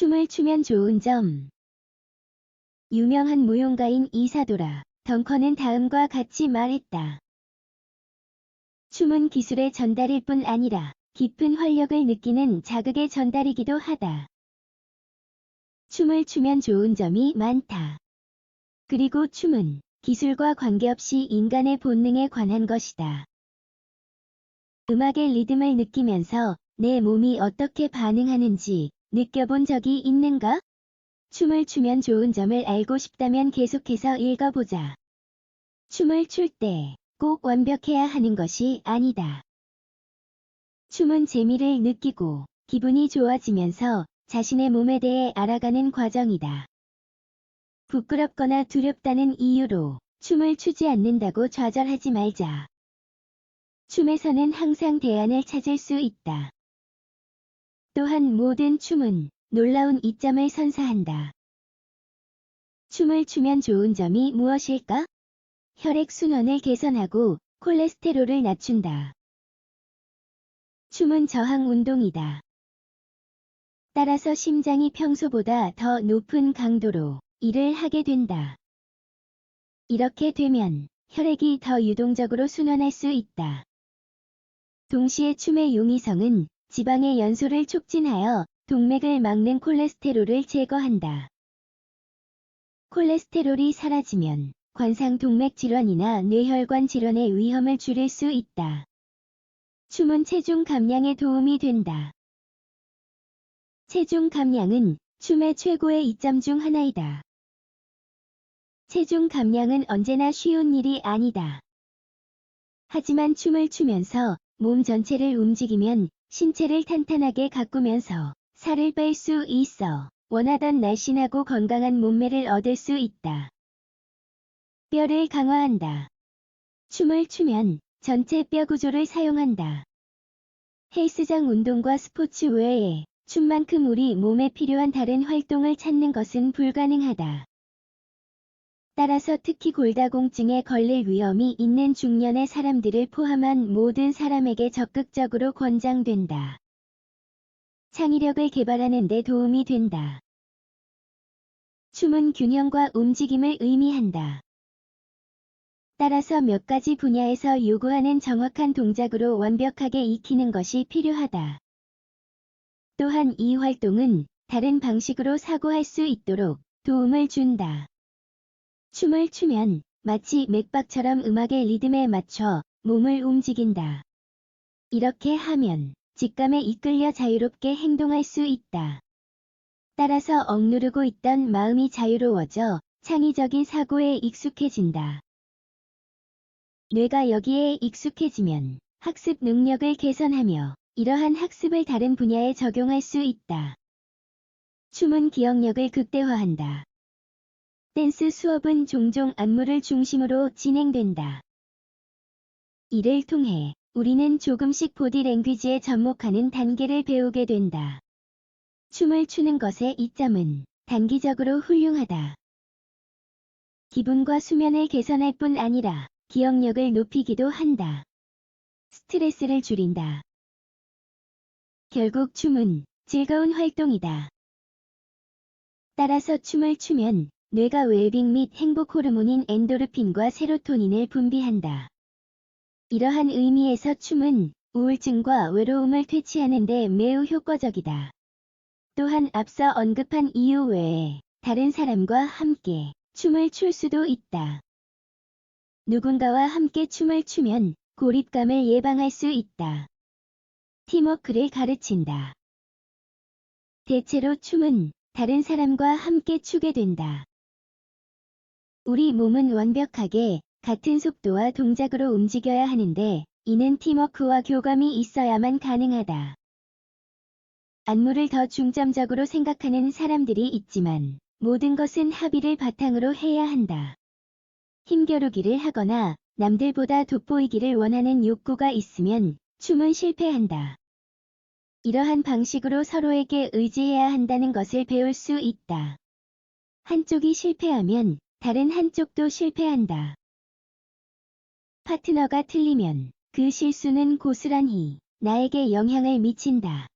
춤을 추면 좋은 점. 유명한 무용가인 이사도라 덩커는 다음과 같이 말했다. 춤은 기술의 전달일 뿐 아니라 깊은 활력을 느끼는 자극의 전달이기도 하다. 춤을 추면 좋은 점이 많다. 그리고 춤은 기술과 관계없이 인간의 본능에 관한 것이다. 음악의 리듬을 느끼면서 내 몸이 어떻게 반응하는지 느껴본 적이 있는가? 춤을 추면 좋은 점을 알고 싶다면 계속해서 읽어보자. 춤을 출 때 꼭 완벽해야 하는 것이 아니다. 춤은 재미를 느끼고 기분이 좋아지면서 자신의 몸에 대해 알아가는 과정이다. 부끄럽거나 두렵다는 이유로 춤을 추지 않는다고 좌절하지 말자. 춤에서는 항상 대안을 찾을 수 있다. 또한 모든 춤은 놀라운 이점을 선사한다. 춤을 추면 좋은 점이 무엇일까? 혈액 순환을 개선하고 콜레스테롤을 낮춘다. 춤은 저항 운동이다. 따라서 심장이 평소보다 더 높은 강도로 일을 하게 된다. 이렇게 되면 혈액이 더 유동적으로 순환할 수 있다. 동시에 춤의 용이성은 지방의 연소를 촉진하여 동맥을 막는 콜레스테롤을 제거한다. 콜레스테롤이 사라지면 관상 동맥 질환이나 뇌혈관 질환의 위험을 줄일 수 있다. 춤은 체중 감량에 도움이 된다. 체중 감량은 춤의 최고의 이점 중 하나이다. 체중 감량은 언제나 쉬운 일이 아니다. 하지만 춤을 추면서 몸 전체를 움직이면 신체를 탄탄하게 가꾸면서 살을 뺄 수 있어 원하던 날씬하고 건강한 몸매를 얻을 수 있다. 뼈를 강화한다. 춤을 추면 전체 뼈 구조를 사용한다. 헬스장 운동과 스포츠 외에 춤만큼 우리 몸에 필요한 다른 활동을 찾는 것은 불가능하다. 따라서 특히 골다공증에 걸릴 위험이 있는 중년의 사람들을 포함한 모든 사람에게 적극적으로 권장된다. 창의력을 개발하는 데 도움이 된다. 춤은 균형과 움직임을 의미한다. 따라서 몇 가지 분야에서 요구하는 정확한 동작으로 완벽하게 익히는 것이 필요하다. 또한 이 활동은 다른 방식으로 사고할 수 있도록 도움을 준다. 춤을 추면 마치 맥박처럼 음악의 리듬에 맞춰 몸을 움직인다. 이렇게 하면 직감에 이끌려 자유롭게 행동할 수 있다. 따라서 억누르고 있던 마음이 자유로워져 창의적인 사고에 익숙해진다. 뇌가 여기에 익숙해지면 학습 능력을 개선하며 이러한 학습을 다른 분야에 적용할 수 있다. 춤은 기억력을 극대화한다. 댄스 수업은 종종 안무를 중심으로 진행된다. 이를 통해 우리는 조금씩 보디 랭귀지에 접목하는 단계를 배우게 된다. 춤을 추는 것의 이점은 단기적으로 훌륭하다. 기분과 수면을 개선할 뿐 아니라 기억력을 높이기도 한다. 스트레스를 줄인다. 결국 춤은 즐거운 활동이다. 따라서 춤을 추면 뇌가 웰빙 및 행복 호르몬인 엔도르핀과 세로토닌을 분비한다. 이러한 의미에서 춤은 우울증과 외로움을 퇴치하는 데 매우 효과적이다. 또한 앞서 언급한 이유 외에 다른 사람과 함께 춤을 출 수도 있다. 누군가와 함께 춤을 추면 고립감을 예방할 수 있다. 팀워크를 가르친다. 대체로 춤은 다른 사람과 함께 추게 된다. 우리 몸은 완벽하게 같은 속도와 동작으로 움직여야 하는데 이는 팀워크와 교감이 있어야만 가능하다. 안무를 더 중점적으로 생각하는 사람들이 있지만 모든 것은 합의를 바탕으로 해야 한다. 힘겨루기를 하거나 남들보다 돋보이기를 원하는 욕구가 있으면 춤은 실패한다. 이러한 방식으로 서로에게 의지해야 한다는 것을 배울 수 있다. 한쪽이 실패하면 다른 한쪽도 실패한다. 파트너가 틀리면 그 실수는 고스란히 나에게 영향을 미친다.